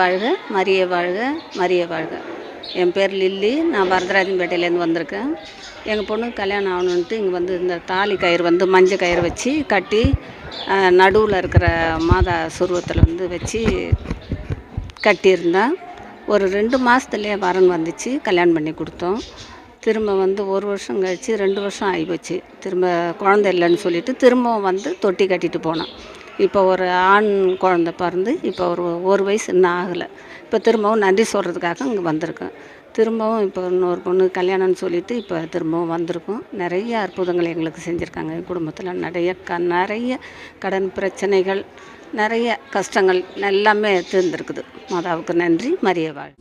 வாழ்க மரிய வாழ்க மரிய வாழ்க. என் பேர் லில்லி நான் வரதராஜன்பேட்டையிலேருந்து வந்திருக்கேன். எங்கள் பொண்ணுக்கு கல்யாணம் ஆகணுன்ட்டு இங்கே வந்து இந்த தாலி கயிறு வந்து மஞ்சள் கயிறு வச்சு கட்டி நடுவில் இருக்கிற மாதா சுருவத்தில் வந்து வச்சு கட்டியிருந்தேன். ஒரு ரெண்டு மாதத்துலேயே வரன் வந்துச்சு கல்யாணம் பண்ணி கொடுத்தோம். திரும்ப வந்து ஒரு வருஷம் கழித்து ரெண்டு வருஷம் ஆகிப்போச்சு. திரும்ப குழந்தை இல்லைன்னு சொல்லிட்டு திரும்பவும் வந்து தொட்டி கட்டிட்டு போனோம் இப்போ ஒரு ஆண் குழந்த பிறந்து இப்போ ஒரு ஒரு வயசு இன்னும் ஆகலை. இப்போ திரும்பவும் நன்றி சொல்கிறதுக்காக இங்கே வந்திருக்கோம் திரும்பவும் இப்போ இன்னொரு பொண்ணு கல்யாணம்னு சொல்லிட்டு இப்போ திரும்பவும் வந்திருக்கோம். நிறைய அற்புதங்கள் எங்களுக்கு செஞ்சுருக்காங்க. என் குடும்பத்தில் நிறைய க நிறைய கடன் பிரச்சனைகள் நிறைய கஷ்டங்கள் எல்லாமே தீர்ந்துருக்குது. மாதாவுக்கு நன்றி மரிய வாழ்